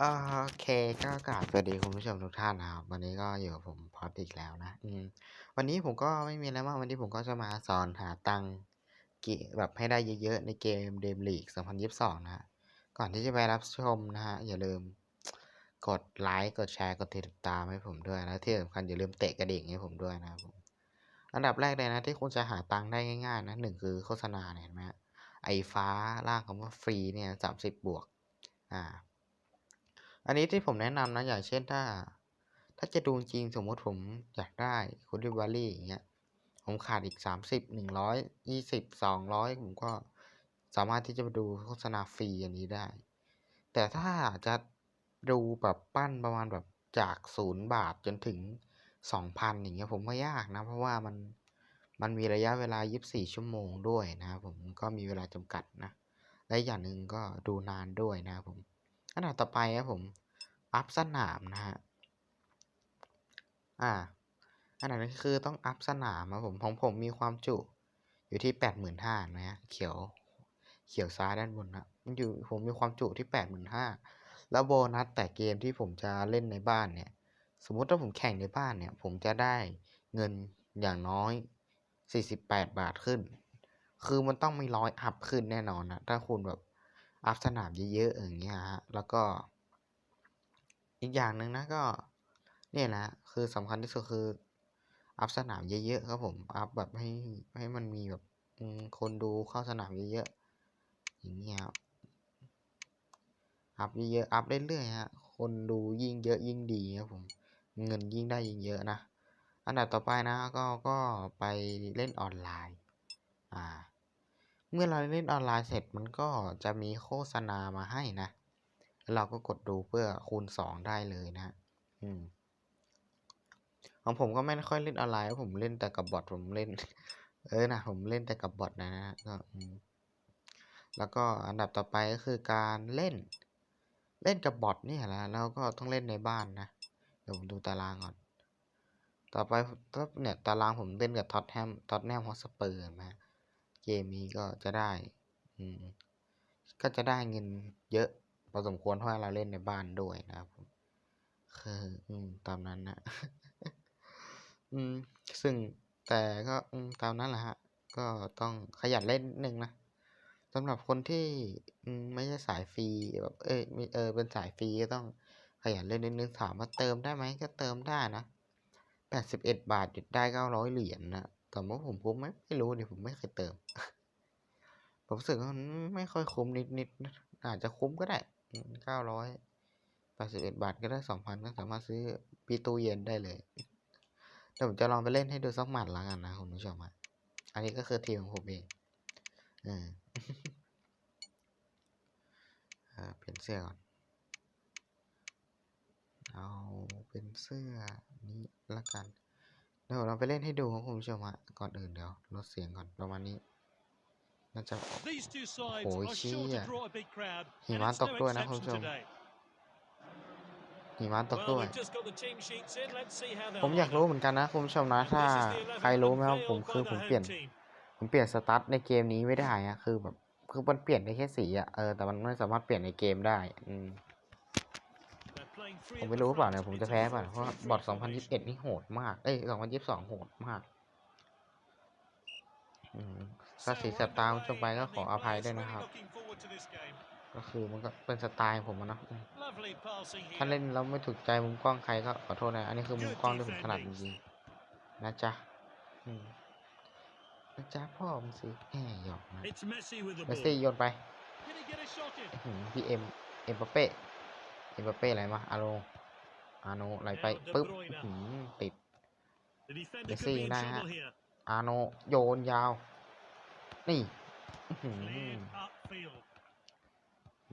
โอเคก็กราบสวัสดีคุณผู้ชมทุกท่านนะครับ วันนี้ก็อยู่กับผมพอดอีกแล้วนะอืมวันนี้ผมก็ไม่มีอะไรมากวันนี้ผมก็จะมาสอนหาตังค์เกแบบให้ได้เยอะๆ ในเกมเดมลีก2022 นะฮะก่อนที่จะไปรับชมนะฮะ อย่าลืมกดไลค์กดแชร์กดติดตามให้ผมด้วยนะที่สำคัญอย่าลืมเตะกระดิ่งให้ผมด้วยนะครับผมอันดับแรกเลยนะที่คุณจะหาตังค์ได้ง่ายๆนะหนึ่งคือโฆษณาเนี่ยเห็นไหมฮะไอฟ้าล่างคำว่าฟรีเนี่ย30บวกอ่า อันนี้ที่ผมแนะนำนะอย่างเช่นถ้า ถ้าจะดูจริงสมมติผมอยากได้คูดิวารี่อย่างเงี้ยผมขาดอีก 30 100 20 200 ผมก็สามารถที่จะไปดูโฆษณาฟรีอันนี้ได้ แต่ถ้าจะดูแบบปั้นประมาณแบบจาก0บาทจนถึง 2,000 อย่างเงี้ยผมว่ายากนะ เพราะว่ามันมันมีระยะเวลา 24 ชั่วโมงด้วยนะครับผมก็มีเวลาจำกัดนะ และอย่างหนึ่งก็ดูนานด้วยนะครับผม อันดับต่อไปครับผม อัพสนามนะฮะ อ่า อันนั้นคือต้องอัพสนามครับผม ของผมมีความจุอยู่ที่แปดหมื่นห้านะฮะ เขียว เขียวซ้ายด้านบนนะมันอยู่ ผมมีความจุที่แปดหมื่นห้าแล้วโบนัสแต่เกมที่ผมจะเล่นในบ้านเนี่ย สมมุติถ้าผมแข่งในบ้านเนี่ย ผมจะได้เงินอย่างน้อยสี่สิบแปดบาทขึ้น คือมันต้องมีร้อยอัพขึ้นแน่นอนนะ ถ้าคุณแบบ อัพสนามเยอะๆอย่างเงี้ยฮะแล้วก็ อีกอย่างหนึ่งนะก็เนี่ยนะคือสำคัญที่สุดคือ อัพสนามเยอะๆครับผมอัพแบบให้ให้มันมีแบบคนดูเข้าสนามเยอะๆอย่างเงี้ยครับอัพเยอะๆอัพเรื่อยๆฮะคนดูยิ่งเยอะยิ่งดีครับผมเงินยิ่งได้ยิ่งเยอะนะ อันดับต่อไปนะก็ก็ไปเล่นออนไลน์ อ่า เมื่อเราเล่นออนไลน์เสร็จมันก็จะมีโฆษณามาให้นะ เราก็กดดูเพื่อคูณสองได้เลยนะอืมของผมก็ไม่ค่อยเล่นออนไลน์ผมเล่นแต่กับบอทผมเล่น เออนะผมเล่นแต่กับบอทนะนะก็อืมแล้วก็อันดับต่อไปก็คือการเล่น เล่นกับบอทนี่แหละแล้วก็ต้องเล่นในบ้านนะเดี๋ยวผมดูตารางก่อน ต่อไปเนี่ยตารางผมเล่นกับท็อตแฮมท็อตแนมฮอสเปอร์นะ เกมนี้ก็จะได้ อืม ก็จะได้เงินเยอะพอสมควรเพราะเราเล่นในบ้านด้วยนะครับคืออืม ตามนั้นนะอืม ซึ่งแต่ก็อืมตามนั้นแหละฮะ ก็ต้องขยันเล่นนึงนะสำหรับคนที่อืมไม่ใช่สายฟรีแบบเอ้ยเออเป็นสายฟรีก็ต้องขยันเล่นนิดนึงถามว่าเติมได้ไหมก็เติมได้นะแปดสิบเอ็ดบาทหยุดได้เก้าร้อยเหรียญนะ แต่ว่าผมผมไหมไม่รู้ดิผมไม่เคยเติม ผมรู้สึกว่ามันไม่ค่อยคุ้มนิดนิดอาจจะคุ้มก็ได้เก้าร้อยแปดสิบเอ็ดบาทก็ได้สองพันก็สามารถซื้อปีตู้เย็นได้เลยเดี๋ยวผมจะลองไปเล่นให้ดูสักหมัดละกันนะคุณผู้ชมอะอันนี้ก็คือทีมของผมเองเออเออเปลี่ยนเสื้อก่อน เอาเป็นเสื้อนี้ละกัน เดี๋ยวเราไปเล่นให้ดูครับคุณผู้ชมฮะก่อนอื่นเดี๋ยวลดเสียงก่อนประมาณนี้น่าจะ These two sides Ôi, are chi sure à. to draw a big crowd, Thì and má it's tộc no đuôi nó không exception trùng. today. หิมะตก Well, ด้วย we've just got the team sheets in. Let's see how ผม they'll อยาก line รู้ up. เหมือนกันนะคุณผู้ชมนะ And ถ้า this is the ใคร11รู้ไหมว่าผม unveiled คือ by ผม the เปลี่ยน home team. ผมเปลี่ยนสตาร์ทในเกมนี้ไม่ได้อะคือแบบคือมันเปลี่ยนได้แค่สีอะเออแต่มันไม่สามารถเปลี่ยนในเกมได้ อืม They're playing three ผม at ไม่ the รู้เปล่า front. เนี่ยผมจะ It's แพ้ a เปล่าเพราะว่า4-3-3บอท formation. 2021 นี่โหดมาก เอ้ย 2022 โหดมากอืมถ้า So สีแสบ we're ตาคุณผู้ชม underway, ไปก็ and ขอ the อภัย players ด้วย really นะครับ looking forward to this game. ก็คือมันก็เป็นสไตล์ผมอะเนาะอืม Lovely passing ถ้า here. เล่นแล้วไม่ถูกใจมุมกล้องใครก็ขอโทษนะ อันนี้คือมุมกล้องที่ผมถนัดจริงๆนะจ๊ะอืมนะจ๊ะพ่อมึงสิแหมหยอกนะ It's Messi with the เมสซี่ ball. โยนไป Can he get a shot in? อื้อหือพี่เอ็มเอ็มบัปเป้ เอ็มบัปเป้ไหลมาอาโนอาโนไหลไปปึ๊บอื้อหือติด The defender Messi could be in đây trouble ha. here. อาโนโยนยาว นี่อื้อหือ Cleared upfield.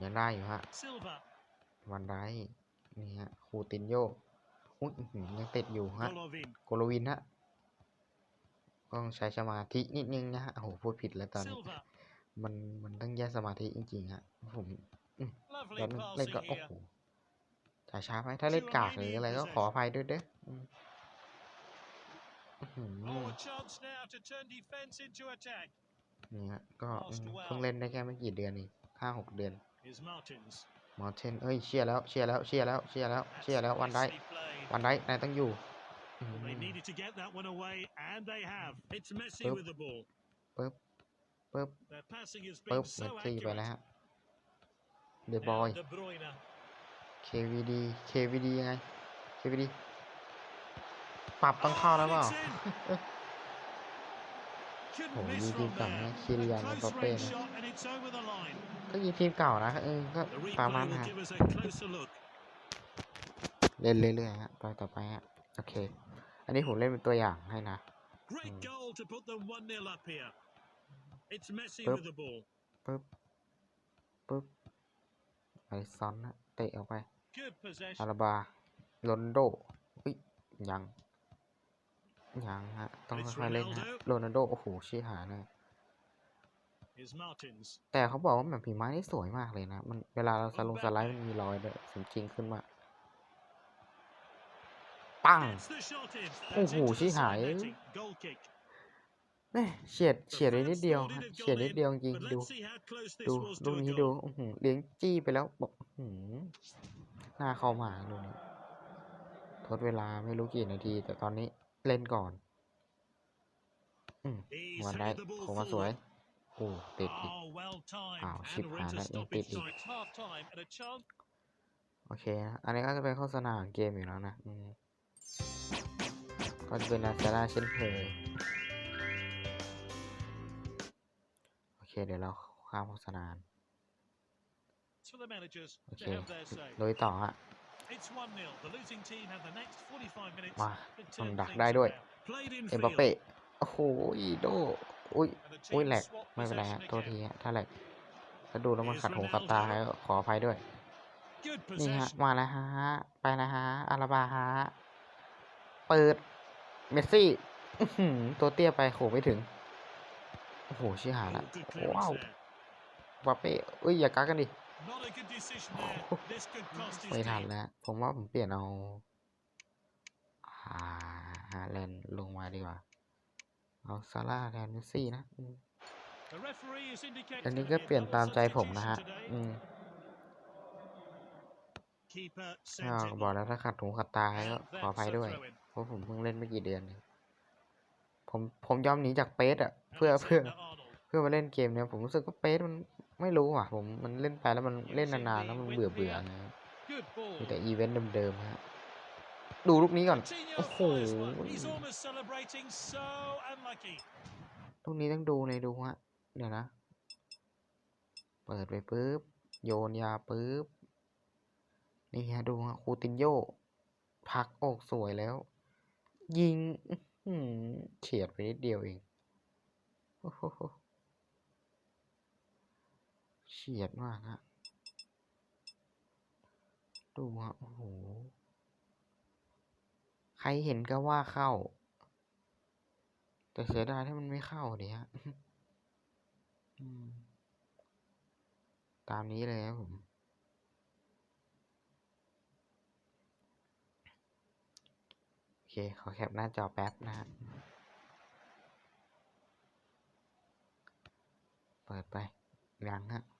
ยังได้อยู่ฮะ Silva. วันไรนี่ฮะคูตินโยอุ้ยอื้อหือยังติดอยู่ฮะ Golovin. โกโลวินฮะต้องใช้สมาธินิดนึงนะฮะโอ้โหพูดผิดแล้วตอนนี้ Silva. มันมันต้องแยกสมาธิจริงๆฮะผม Lovely แล้วเล่น passing ก็โอ้ here. โห ช้าช้าๆไปถ้าเล่นกากหรืออะไรก็ขออภัยด้วยเด้ออืมอื้อหือ Oh, a chance now to turn defence into attack. นี่ฮะก็อืมเพิ่งเล่นได้แค่ไม่กี่เดือนเองห้าหกเดือน Here's Martins. มอร์เทนเอ้ยเชียร์แล้วเชียร์แล้วเชียร์แล้วเชียร์แล้วเชียร์แล้ววันได้ Nicely played. วันได้นายต้องอยู่อืม Well, they needed to get that one away, and they have. It's Messi ปึ๊บ with the ball. ปึ๊บปึ๊บ Their passing has ปึ๊บ been เม so สซี่ไปแล้ว accurate. ฮะเดบอย Now De Bruyne. KVD KVD ยังไง KVD ปรับต้องเข้าแล้วเปล่า Oh, and it's in. Couldn't Oh, miss you from did that, there. man. A Kylian close Mbappe, range man. shot, and it's over the line. ก็ยิงทีมเก่านะเออก็ The ตาม replay นั้น will ฮะ give us a closer look. เล่นเรื่อยๆฮะต่อต่อไปฮะโอเค อันนี้ผมเล่นเป็นตัวอย่างให้นะ Great Mm. goal to put them 1 0 up here. It's Messi ปึ๊บ with the ball. ปึ๊บปึ๊บไอซอนนะเตะออกไป Good อา possession. ราบาโรนลโดอุ้ยยัง ยังฮะ ต้อง It's ค่อยๆเล่นฮะ Ronaldo โรนัลโด โอ้โหชี้หาเลย Is Martins. แต่เขาบอกว่าแบบผีไม้นี่สวยมากเลยนะ มันเวลาเราสลงสไลด์มันมีรอยด้วยสมจริงขึ้นมาปัง Gets the shot in. Oh, That's into the chí side hại. netting. Goal kick. แม่เฉียด The เฉียดไปนิด first เดียว thought ฮะ it'd have เฉียด gone นิด in, เดียวจริง But ๆดู let's see how close ดู this was ลู to ก a นี้ดู goal. อื้อหือเลี้ยงจี้ไปแล้วบอกอื้อหือ หน้าเข้ามาดูนี่ทดเวลาไม่รู้กี่นาที แต่ตอนนี้เล่นก่อนอืม He's วันได้ headed the ball ผมมาสวย forward. โอ้ติดอีก Oh, well timed. Wow, and ship we're into hand, that stoppage did it. time. Half time and a chance. โอเคนะอันนี้ก็จะเป็นโฆษณาของเกมอยู่แล้วนะอืมก็จะเป็นนาซาร่าเช่นเคยโอเคเดี๋ยวเราข้ามโฆษณา โอเค to have their say. โดยต่อฮะ It's 1 0. The losing team have the next 45 minutes มา to ต้อง turn ดัก things ได้ด้วย around. Played in เอ็มบัป field. เป้โอ้โหโดอุ้ย And the อุ้ย team แหลก swap ไม่เป็นไรฮะ possession โทษ again. ทีฮะถ้าแหลกถ้าดูแล้วมันขัดหูขัดตาก็ขออภัยด้วย Good นี่ฮะ possession. มาแล้วฮะ ไปนะฮะ อาราบาฮะ เปิด เมสซี่อื้อหือตัวเตี้ยไปโขไม่ถึง โอ้โหชิหาย Oh, ละ good ว้าว clearance there. บัปเป้อุ้ย อย่ากักกันดิ Not a good decision there. This could cost his ไม่ทัน team. แล้ว ผมว่าผมเปลี่ยนเอาอ่าฮาแลนด์ลงมาดีกว่า เอาซาร่าแทนเมสซี่นะอืม The referee has indicated อันนี้ there'll ก็ be a เปลี่ยน double ตามใจผมนะฮะ substitution อื today. ม Keeper อ้าว sent it บอก long. แล้วถ้าขัดหูขัดตาก็ And ขออ that's ภัย a ด้วย throw in. เพราะผมเพิ่งเล่นไม่กี่เดือนเองผมผมยอมหนีจากเปสอะเพื่อ Alexander เพื่อ Arnold. เพื่อมาเล่นเกมเนี้ยผมรู้สึกว่าเปสมันไม่รู้อะผมมันเล่นไปแล้วมันเล่นนานๆแล้วมันเบื่อเบื่อๆนะ Good มี ball. แต่อีเวนต์เดิมๆฮะดูลูกนี้ก่อน Coutinho โอ้โห fires one. He's almost celebrating. So unlucky. ลูกนี้ต้องดูเลยดูฮะ เดี๋ยวนะ เปิดไปปุ๊บ โยนยาปุ๊บ นี่ฮะดูฮะ คูตินโยพักอกสวยแล้ว ยิงอื้อหือเฉียดไปนิดเดียวเอง โอ้โหเฉียดมากฮะ ดูฮะ โอ้โห ใครเห็นก็ว่าเข้า แต่เสียดายถ้ามันไม่เข้าดิฮะอืมตามนี้เลยครับผม โอเค ขอแคปหน้าจอแป๊บนะฮะ เปิดไปยังฮะ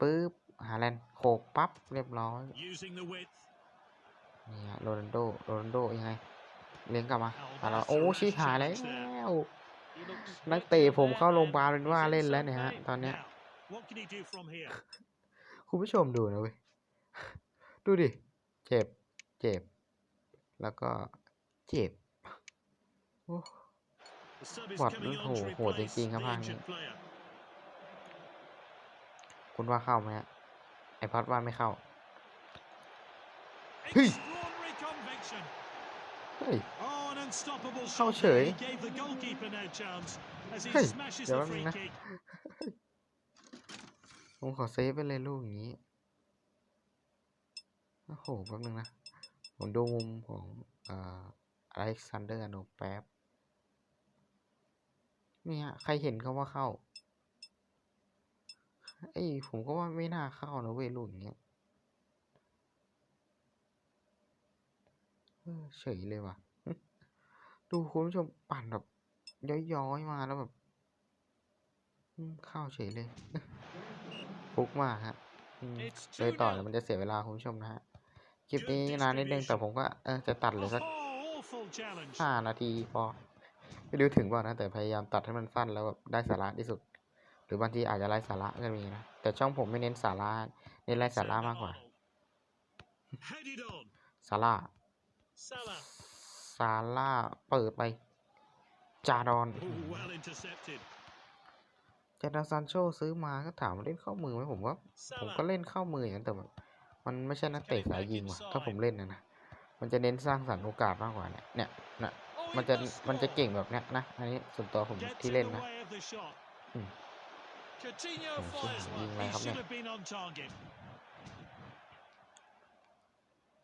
ปึ๊บหาแลนด์โขกปั๊บเรียบร้อย Using the width. นี่ฮะโรนัลโดโรนัลโดยังไงเลี้ยงกลับมา Oh, อะเรา that's โอ้ a ชี้ rash หายแล้ว challenge there. He looks นัก swift เตะ in ผม there เข้าโรงพยาบาล and เป็นว่า he's in เล่นแล้ว some เนี่ยฮะ pain. ตอนเนี้ย Now, what can he do from here? คุณผู้ชมดูนะเว้ยดูดิ เจ็บ เจ็บ แล้วก็เจ็บโอ้ The sub is What coming little on to hổ replace tiếng the các bạn injured nhỉ? Player. คุณว่าเข้าไหมฮะไอพอดว่าไม่เข้า Hey! Extraordinary conviction. เฮ้ย Oh, an unstoppable Sao shot. there. chửi? He gave the goalkeeper no chance as he Hey, smashes giờ the em free nè. kick. ผมขอเซฟไปเลยลูกอย่างนี้ โอ้โห แป๊บนึงนะ ผมดูมุมของเอ่ออเล็กซานเดอร์โนแป๊บนี่ฮะ ใครเห็นก็ว่าเข้า ไอ้ยผมก็ว่าไม่น่าเข้านะเว้ยลูกอย่างเงี้ยเออเฉยเลยว่ะ ดูคุณผู้ชมปั่นแบบย้อยๆมาแล้วแบบอืมเข้าเฉยเลยฟุกมากฮะอืม It's เลยต่อ 2-0. เดี๋ยวมันจะเสียเวลาคุณผู้ชมนะฮะ คลิปนี้นานนิดนึงแต่ผมก็เออจะตัดเหลือสัก Oh, awful challenge. ห้านาทีพอ ไม่รู้ถึงเปล่านะ แต่พยายามตัดให้มันสั้นแล้วแบบได้สาระที่สุด หรือบางทีอาจจะไร้สาระก็มีนะ แต่ช่องผมไม่เน้นสาระ เน้นไร้สาระมากกว่า สาระ Salah. ซาร่าเปิดไป จาดอนจาดอนซานโชซื้อมาก็ถามเล่นเข้ามือไหมผมว่าผมก็เล่นเข้ามืออย่างนั้นแต่แบบมันไม่ใช่นักเตะสายยิงว่ะถ้าผมเล่นนะนะ มันจะเน้นสร้างสรรค์โอกาสมากกว่าเนี่ย เนี่ยนะมันจะ มันจะเก่งแบบเนี้ยนะ อันนี้ส่วนตัวผมที่เล่นนะ way of the shot. Hmm. Coutinho Hmm, fires sure, one. ยิงอะไร He ครับเนี่ should ย have been on target.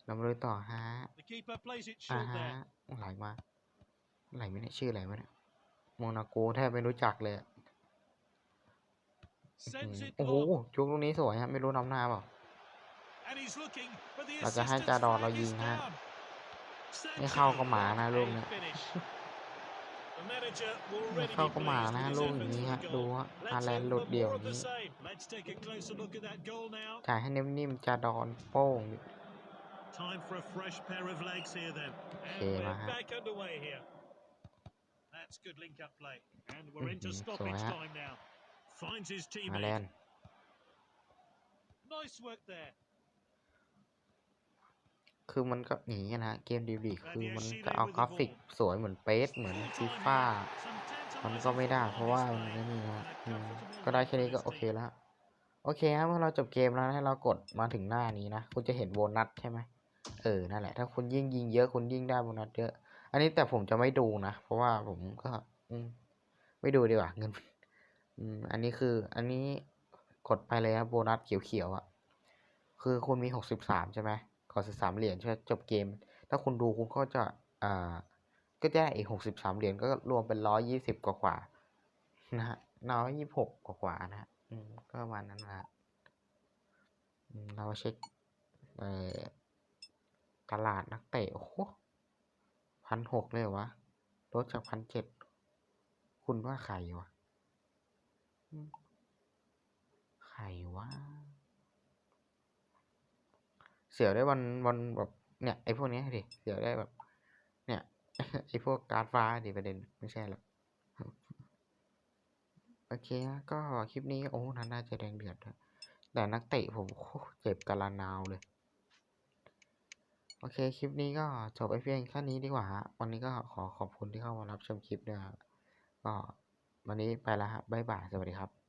เรามาดูต่อฮะ The keeper plays it อ่า short ฮะ there. ไหลมาไหลไม่ได้ชื่ออะไรวะเนี่ยโมนาโกแทบไม่รู้จักเลยอะอื้อ Sends หือ it โอ้โห long. จุกตรงนี้สวยฮะ ไม่รู้นำหน้าเปล่า And he's looking, but the เราจะให้ assistant's จาดอนเรา flag ยิ is งนะฮะ down. ไม่เข้าก็หมานะ Sanchez, ลูก a เนี้ย finish. The manager ไม่ already เข้า be ก็หมา pleased นะ with his ลูกอย่าง efforts นี้ for ฮะ the ดู goal. ฮะ Let's อาแลน hope หลุด for เดี่ยว more อ of ย่าง the นี้ same. Let's take a closer look at that goal now. จ่ายให้นิ่มๆจาดอนโป้ง Time for a fresh pair of legs here then. And Okay, we're Maha. back underway here. That's good link-up play. And we're into Mhm, stoppage so, uh, time now. Finds his อาแลน teammate. Nice work there. คือมันก็อย่างนี้นะ เกมดีดีคือมัน Badiashile จะเอากราฟิกสวยเหมือนเป๊ะเหมือน Full ฟีฟ่ามันก็ไม่ได้เพราะว่ามันไม่มีนะก็ได้แค่นี้ก็โอเคแล้ว โอเคครับเมื่อเราจบเกมแล้วให้เรากดมาถึงหน้านี้นะ คุณจะเห็นโบนัสใช่ไหมเออ นั่นแหละ ถ้าคุณยิ่งยิงเยอะคุณยิ่งได้โบนัสเยอะ อันนี้แต่ผมจะไม่ดูนะ เพราะว่าผมก็อืไม่ดูดีกว่าเงินอืมอันนี้คือ อันนี้กดไปเลยครับโบนัสเขียวๆอะ คือคุณมีหกสิบสามใช่ไหม กดสิบสามเหรียญใช่ไหมจบเกม ถ้าคุณดูคุณก็จะอ่าก็จะได้อีกหกสิบสามเหรียญก็รวมเป็นร้อยยี่สิบกว่าๆนะฮะร้อยยี่สิบหกกว่าๆนะฮะอืมก็ประมาณนั้นนะฮะอืมเราเช็คเอ่อตลาดนักเตะโอ้โหพันหกเลยวะลดจากพันเจ็ดคุณว่าใครวะใครวะ เสียวได้วันวันแบบเนี่ยไอ้พวกนี้ดิเสียวได้แบบ เนี่ยไอ้พวกการ์ดฟ้าดิประเด็นไม่ใช่หรอกโอเคก็คลิปนี้โอ้นาน่าจะแดงเดือดแต่นักเตะผมเจ็บกะลานาวเลย โอเคคลิปนี้ก็จบไปเพียงแค่นี้ดีกว่าฮะวันนี้ก็ขอขอบคุณที่เข้ามารับชมคลิปด้วยก็วันนี้ไปแล้วฮะบ๊ายบายสวัสดีครับ